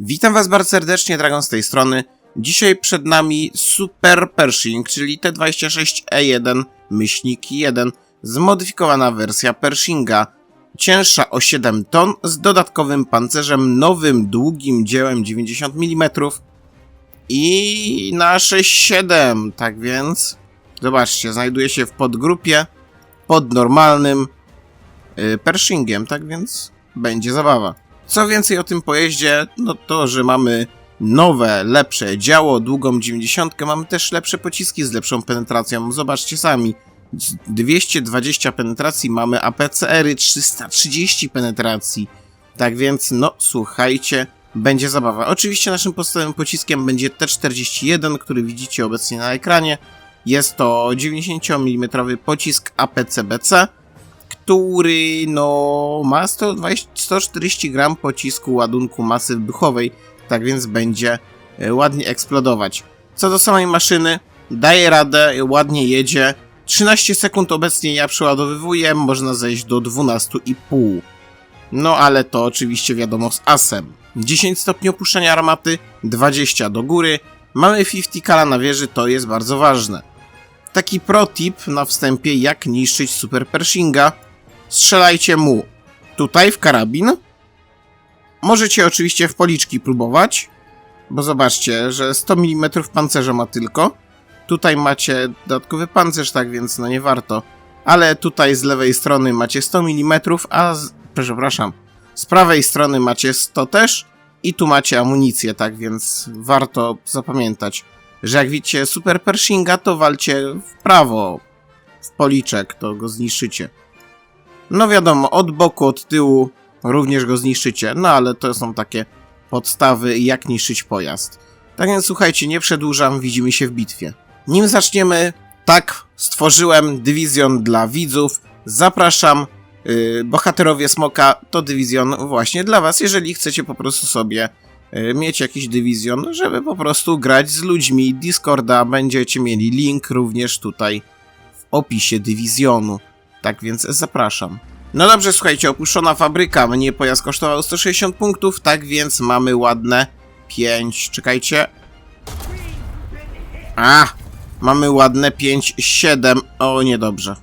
Witam Was bardzo serdecznie, Dragon z tej strony. Dzisiaj przed nami Super Pershing, czyli T26E1 myślnik 1, zmodyfikowana wersja Pershinga, cięższa o 7 ton, z dodatkowym pancerzem nowym, długim dziełem 90 mm i na 6.7, tak więc zobaczcie, znajduje się w podgrupie pod normalnym y, Pershingiem, tak więc będzie zabawa. Co więcej o tym pojeździe, no to, że mamy nowe, lepsze działo, długą 90, mamy też lepsze pociski z lepszą penetracją. Zobaczcie sami. 220 penetracji mamy APCR-y 330 penetracji. Tak więc, no słuchajcie, będzie zabawa. Oczywiście naszym podstawowym pociskiem będzie T41, który widzicie obecnie na ekranie. Jest to 90 mm pocisk APCBC który no ma 120, 140 gram pocisku ładunku masy wybuchowej, tak więc będzie e, ładnie eksplodować. Co do samej maszyny, daje radę, ładnie jedzie. 13 sekund obecnie ja przeładowywuję, można zejść do 12,5. No ale to oczywiście wiadomo z asem. 10 stopni opuszczenia armaty, 20 do góry. Mamy 50 kala na wieży, to jest bardzo ważne. Taki protip na wstępie, jak niszczyć Super Pershinga. Strzelajcie mu tutaj w karabin. Możecie oczywiście w policzki próbować, bo zobaczcie, że 100 mm pancerza ma tylko. Tutaj macie dodatkowy pancerz, tak więc no nie warto. Ale tutaj z lewej strony macie 100 mm, a z, przepraszam, z prawej strony macie 100 też i tu macie amunicję, tak więc warto zapamiętać, że jak widzicie Super Pershinga, to walcie w prawo, w policzek, to go zniszczycie. No wiadomo, od boku, od tyłu również go zniszczycie, no ale to są takie podstawy, jak niszczyć pojazd. Tak więc słuchajcie, nie przedłużam, widzimy się w bitwie. Nim zaczniemy, tak, stworzyłem dywizjon dla widzów. Zapraszam, yy, bohaterowie Smoka to dywizjon właśnie dla was, jeżeli chcecie po prostu sobie yy, mieć jakiś dywizjon, żeby po prostu grać z ludźmi. Discorda będziecie mieli link również tutaj w opisie dywizjonu. Tak więc zapraszam. No dobrze, słuchajcie, opuszczona fabryka. Mnie pojazd kosztował 160 punktów, tak więc mamy ładne 5. Czekajcie. A! Mamy ładne 5, 7. O, niedobrze.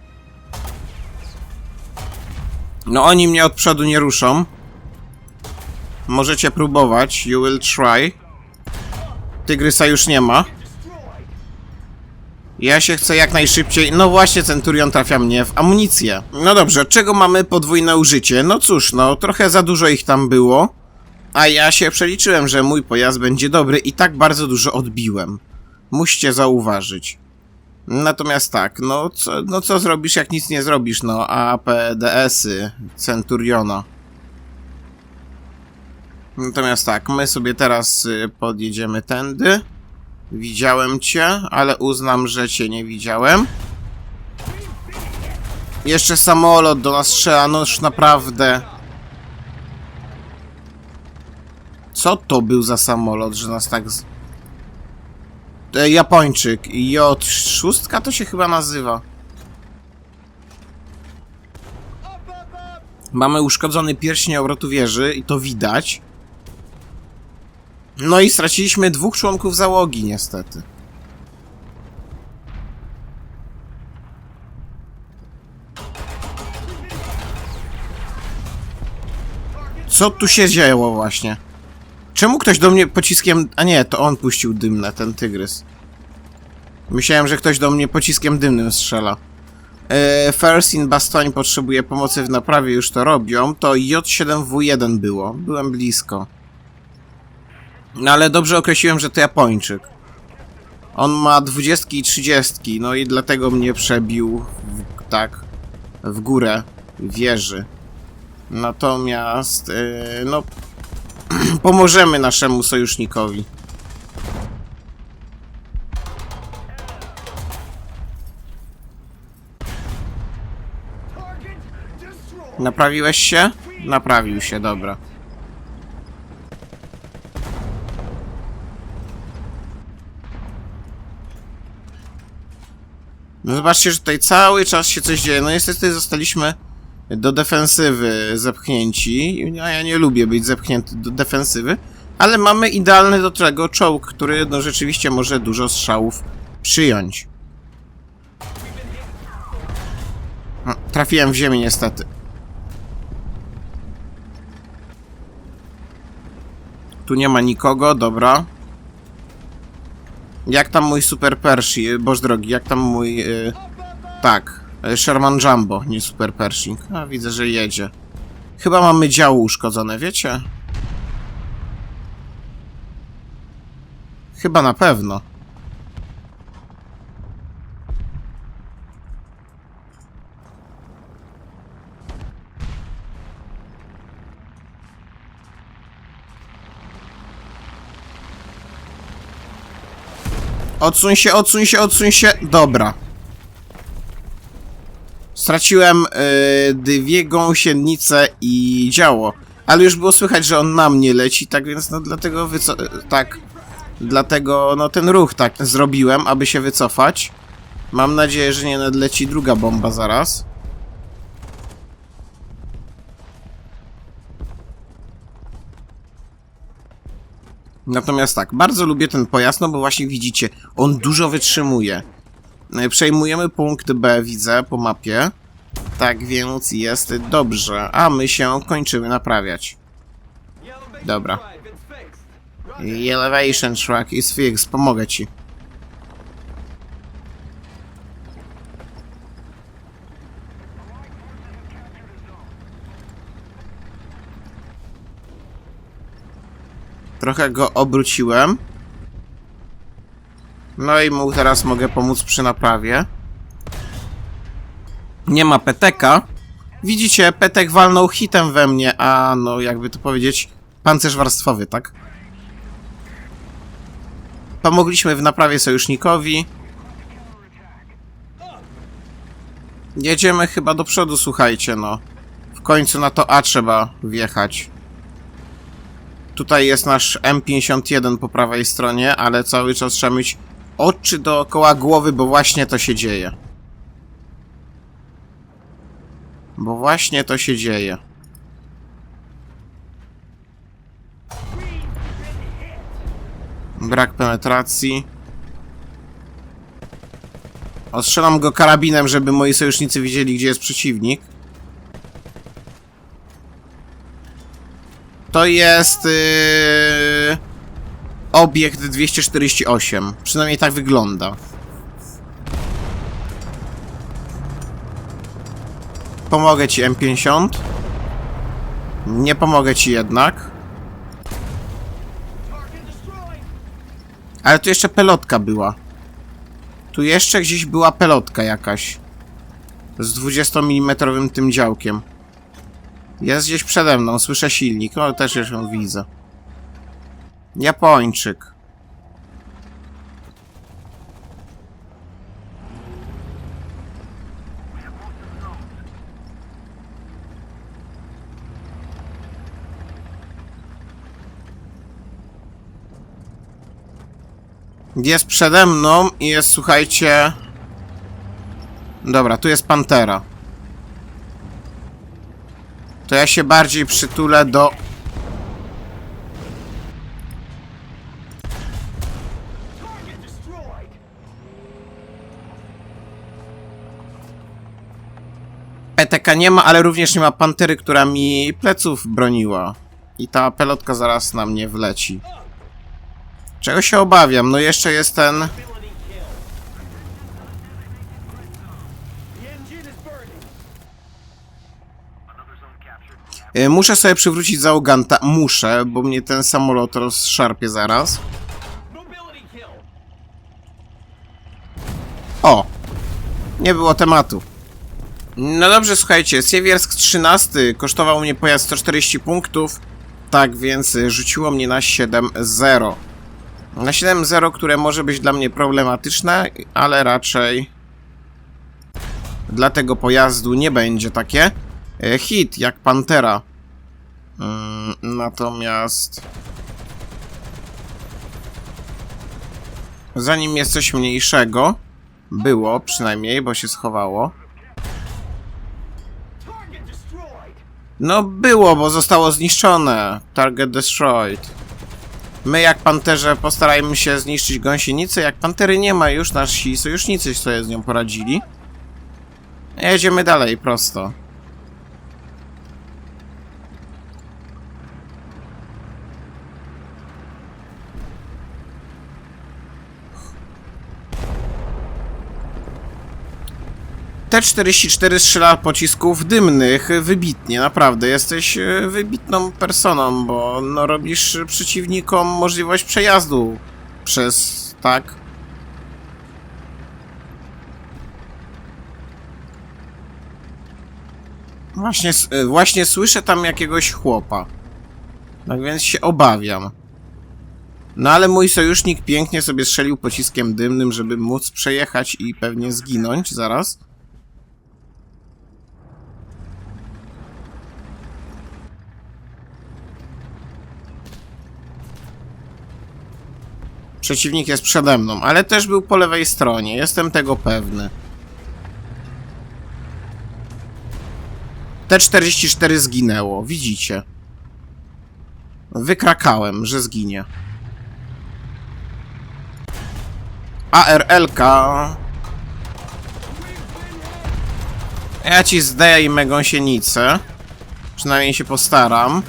No oni mnie od przodu nie ruszą. Możecie próbować. You will try. Tygrysa już nie ma. Ja się chcę jak najszybciej. No właśnie, Centurion trafia mnie w amunicję. No dobrze, czego mamy podwójne użycie? No cóż, no trochę za dużo ich tam było. A ja się przeliczyłem, że mój pojazd będzie dobry i tak bardzo dużo odbiłem. Musicie zauważyć. Natomiast tak, no co, no co zrobisz, jak nic nie zrobisz? No, APDS-y Centuriona. Natomiast tak, my sobie teraz y, podjedziemy tędy. Widziałem cię, ale uznam, że cię nie widziałem. Jeszcze samolot do nas strzela, no już naprawdę. Co to był za samolot, że nas tak... Z... E, Japończyk. J6 to się chyba nazywa. Mamy uszkodzony pierścień obrotu wieży i to widać. No i straciliśmy dwóch członków załogi, niestety. Co tu się dzieło właśnie? Czemu ktoś do mnie pociskiem... A nie, to on puścił dymne, ten tygrys. Myślałem, że ktoś do mnie pociskiem dymnym strzela. Eee, First in Bastoń potrzebuje pomocy w naprawie, już to robią. To J7W1 było. Byłem blisko. No ale dobrze określiłem, że to Japończyk. On ma 20 i 30, no i dlatego mnie przebił w, tak w górę wieży. Natomiast yy, no pomożemy naszemu sojusznikowi. Naprawiłeś się? Naprawił się, dobra. No zobaczcie, że tutaj cały czas się coś dzieje. No niestety zostaliśmy do defensywy zepchnięci. A ja nie lubię być zepchnięty do defensywy. Ale mamy idealny do tego czołg, który no rzeczywiście może dużo strzałów przyjąć. No, trafiłem w ziemię niestety. Tu nie ma nikogo, dobra. Jak tam mój Super Pershing, boż drogi, jak tam mój... y, tak, y, Sherman Jumbo, nie Super Pershing. A, widzę, że jedzie. Chyba mamy działo uszkodzone, wiecie? Chyba na pewno. Odsuń się, odsuń się, odsuń się. Dobra. Straciłem yy, dwie gąsienice i działo. Ale już było słychać, że on na mnie leci, tak więc no dlatego wyco... tak. Dlatego no ten ruch tak zrobiłem, aby się wycofać. Mam nadzieję, że nie nadleci druga bomba zaraz. Natomiast tak, bardzo lubię ten pojazd, no bo właśnie widzicie, on dużo wytrzymuje. E, Przejmujemy punkt B, widzę, po mapie. Tak więc jest dobrze, a my się kończymy naprawiać. Dobra. Elevation track is fixed, pomogę ci. Trochę go obróciłem. No i mu teraz mogę pomóc przy naprawie. Nie ma peteka. Widzicie, petek walnął hitem we mnie, a no jakby to powiedzieć, pancerz warstwowy, tak? Pomogliśmy w naprawie sojusznikowi. Jedziemy chyba do przodu, słuchajcie, no. W końcu na to A trzeba wjechać. Tutaj jest nasz M51 po prawej stronie, ale cały czas trzeba mieć oczy dookoła głowy, bo właśnie to się dzieje. Bo właśnie to się dzieje. Brak penetracji. Ostrzelam go karabinem, żeby moi sojusznicy widzieli, gdzie jest przeciwnik. To jest yy, obiekt 248. Przynajmniej tak wygląda. Pomogę ci M50. Nie pomogę ci jednak. Ale tu jeszcze pelotka była. Tu jeszcze gdzieś była pelotka jakaś. Z 20 mm tym działkiem. Jest gdzieś przede mną, słyszę silnik, no też już ją widzę. Japończyk. Jest przede mną i jest, słuchajcie... Dobra, tu jest Pantera. To ja się bardziej przytulę do... ETK nie ma, ale również nie ma Pantery, która mi pleców broniła. I ta pelotka zaraz na mnie wleci. Czego się obawiam? No jeszcze jest ten... E, Muszę sobie przywrócić załoganta. Muszę, bo mnie ten samolot rozszarpie zaraz. O! Nie było tematu. No dobrze, słuchajcie, Siewiersk 13 kosztował mnie pojazd 140 punktów, tak więc rzuciło mnie na 7-0. Na 7-0, które może być dla mnie problematyczne, ale raczej dla tego pojazdu nie będzie takie. E, Hit, jak Pantera. Mm, Natomiast... Zanim jest coś mniejszego, było przynajmniej, bo się schowało. No było, bo zostało zniszczone. Target destroyed. My jak panterze postarajmy się zniszczyć gąsienicę. Jak pantery nie ma już, nasi sojusznicy sobie z nią poradzili. Jedziemy dalej, prosto. T-44 strzela pocisków dymnych wybitnie, naprawdę. Jesteś e, wybitną personą, bo no, robisz przeciwnikom możliwość przejazdu przez, tak? Właśnie, e, właśnie słyszę tam jakiegoś chłopa. Tak więc się obawiam. No ale mój sojusznik pięknie sobie strzelił pociskiem dymnym, żeby móc przejechać i pewnie zginąć zaraz. Przeciwnik jest przede mną, ale też był po lewej stronie, jestem tego pewny. T-44 zginęło, widzicie. Wykrakałem, że zginie. ARL-ka... Ja ci zdejmę gąsienicę. Przynajmniej się postaram.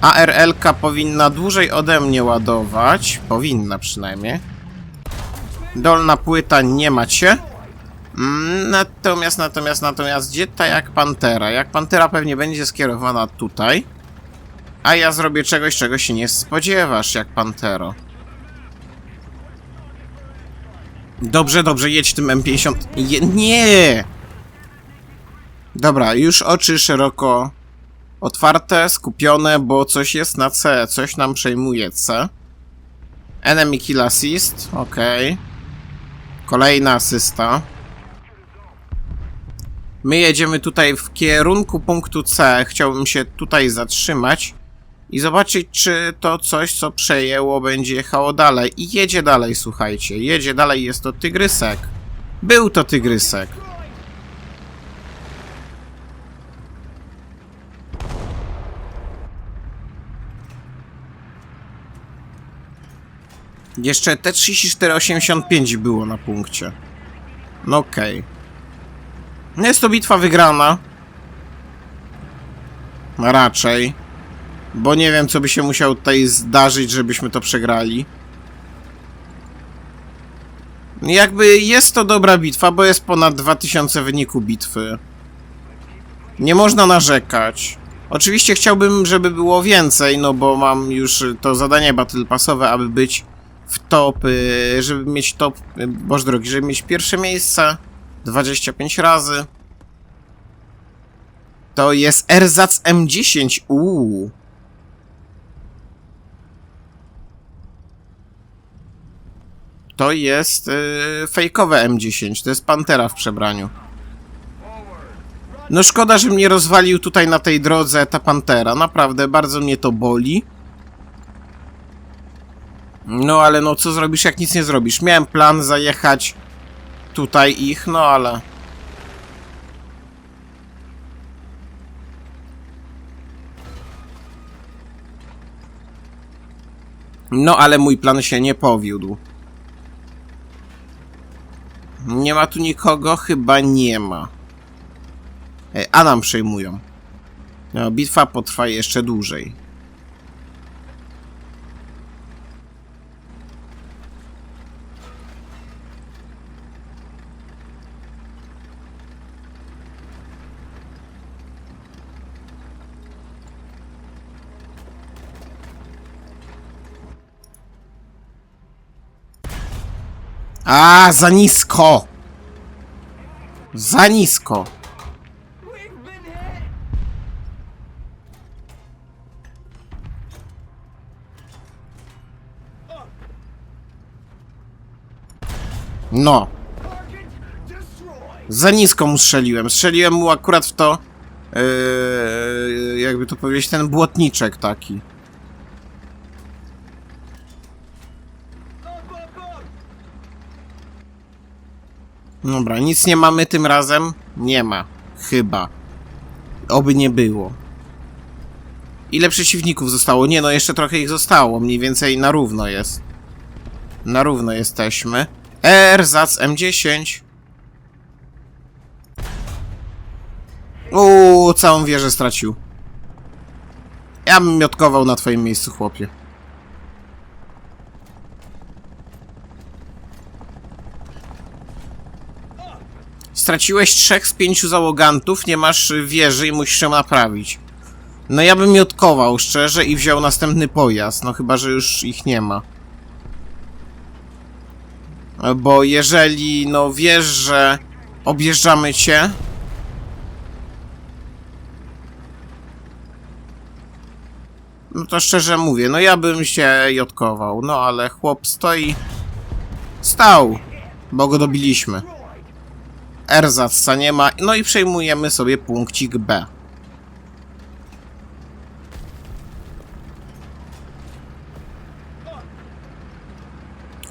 ARL-ka powinna dłużej ode mnie ładować. Powinna przynajmniej. Dolna płyta nie macie. Mm, Natomiast, natomiast, natomiast, gdzie ta jak Pantera? Jak Pantera pewnie będzie skierowana tutaj. A ja zrobię czegoś, czego się nie spodziewasz, jak Pantero. Dobrze, dobrze, jedź tym M50. Je nie! Dobra, już oczy szeroko otwarte, skupione, bo coś jest na C, coś nam przejmuje C. Enemy kill assist, okej. Kolejna asysta. My jedziemy tutaj w kierunku punktu C. Chciałbym się tutaj zatrzymać i zobaczyć, czy to coś, co przejęło, będzie jechało dalej. I jedzie dalej, słuchajcie. Jedzie dalej, jest to tygrysek. Był to tygrysek. Jeszcze T-3485 było na punkcie. No okej. No Jest to bitwa wygrana. Raczej. Bo nie wiem, co by się musiało tutaj zdarzyć, żebyśmy to przegrali. Jakby jest to dobra bitwa, bo jest ponad 2000 wyniku bitwy. Nie można narzekać. Oczywiście chciałbym, żeby było więcej, no bo mam już to zadanie battle passowe, aby być w top, y, żeby mieć top, y, boż drogi, żeby mieć pierwsze miejsce 25 razy. To jest Erzac M10, uuu. To jest yy, fejkowe M10, to jest Pantera w przebraniu. No szkoda, że mnie rozwalił tutaj na tej drodze ta Pantera, naprawdę bardzo mnie to boli. No ale no co zrobisz jak nic nie zrobisz? Miałem plan zajechać tutaj ich, no ale... No ale mój plan się nie powiódł. Nie ma tu nikogo? Chyba nie ma. A nam przejmują. No, bitwa potrwa jeszcze dłużej. A, za nisko! Za nisko! No. Za nisko mu strzeliłem. Strzeliłem mu akurat w to. Yy, jakby to powiedzieć, ten błotniczek taki. Dobra, nic nie mamy tym razem? Nie ma. Chyba. Oby nie było. Ile przeciwników zostało? Nie no, jeszcze trochę ich zostało. Mniej więcej na równo jest. Na równo jesteśmy. Erzac M10. Uuu, całą wieżę stracił. Ja bym miotkował na twoim miejscu, chłopie. Straciłeś trzech z pięciu załogantów, nie masz wieży i musisz ją naprawić. No ja bym miotkował, szczerze, i wziął następny pojazd, no chyba, że już ich nie ma. Bo jeżeli, no wiesz, że objeżdżamy cię, No to szczerze mówię, no ja bym się jotkował, no ale chłop stoi... Stał, bo go dobiliśmy. Erzacca nie ma, no i przejmujemy sobie punkcik B.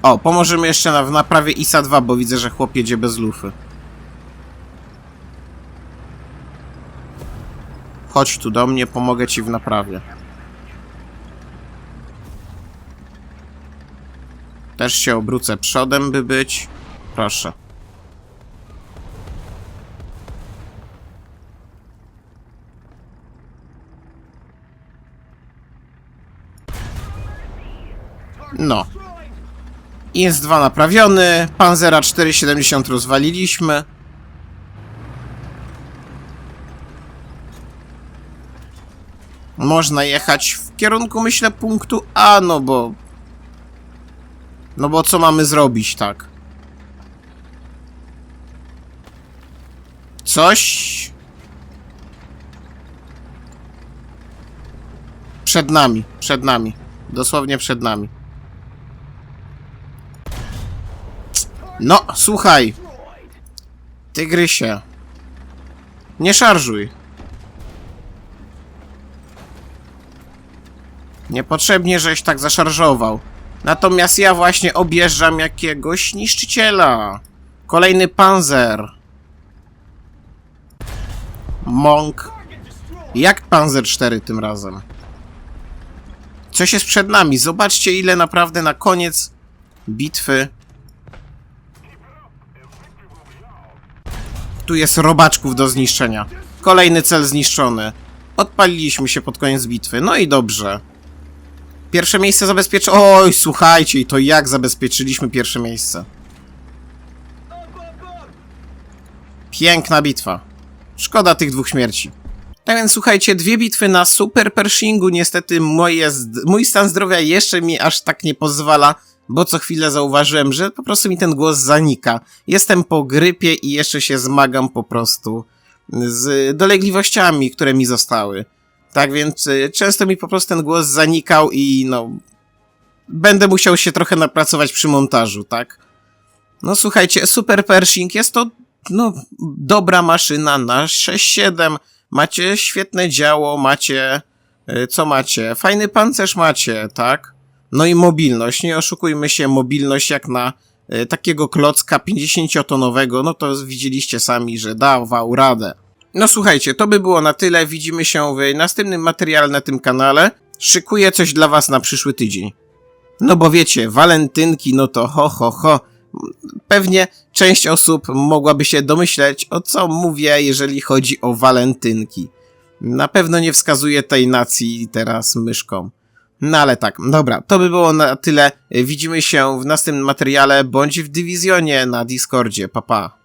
O, pomożemy jeszcze na, w naprawie ISA 2, bo widzę, że chłop jedzie bez lufy. Chodź tu do mnie, pomogę ci w naprawie. Też się obrócę przodem, by być. Proszę. No. Jest dwa naprawiony. Panzera 470 rozwaliliśmy. Można jechać w kierunku, myślę, punktu A, no bo no bo co mamy zrobić, tak? Coś... Przed nami, przed nami. Dosłownie przed nami. No, słuchaj. Tygrysie. Nie szarżuj. Niepotrzebnie, żeś tak zaszarżował. Natomiast ja właśnie objeżdżam jakiegoś niszczyciela. Kolejny panzer. Monk. Jak panzer 4 tym razem? Coś jest przed nami. Zobaczcie ile naprawdę na koniec bitwy. Tu jest robaczków do zniszczenia. Kolejny cel zniszczony. Odpaliliśmy się pod koniec bitwy. No i dobrze. Pierwsze miejsce zabezpieczy... Oj, słuchajcie, i to jak zabezpieczyliśmy pierwsze miejsce. Piękna bitwa. Szkoda tych dwóch śmierci. Tak więc słuchajcie, dwie bitwy na Super Pershingu. Niestety moje, mój stan zdrowia jeszcze mi aż tak nie pozwala, bo co chwilę zauważyłem, że po prostu mi ten głos zanika. Jestem po grypie i jeszcze się zmagam po prostu z dolegliwościami, które mi zostały. Tak więc y, często mi po prostu ten głos zanikał i no. Będę musiał się trochę napracować przy montażu, tak? No słuchajcie, Super Pershing jest to no, dobra maszyna na 6-7. Macie świetne działo, macie. y, Co macie? Fajny pancerz macie, tak? No i mobilność. Nie oszukujmy się, mobilność jak na y, takiego klocka 50-tonowego, no to widzieliście sami, że dawał radę. No słuchajcie, to by było na tyle. Widzimy się w następnym materiale na tym kanale. Szykuję coś dla was na przyszły tydzień. No bo wiecie, walentynki, no to ho, ho, ho. Pewnie część osób mogłaby się domyśleć, o co mówię, jeżeli chodzi o walentynki. Na pewno nie wskazuję tej nacji teraz myszką. No ale tak, dobra, to by było na tyle. Widzimy się w następnym materiale, bądź w dywizjonie na Discordzie. Pa, pa.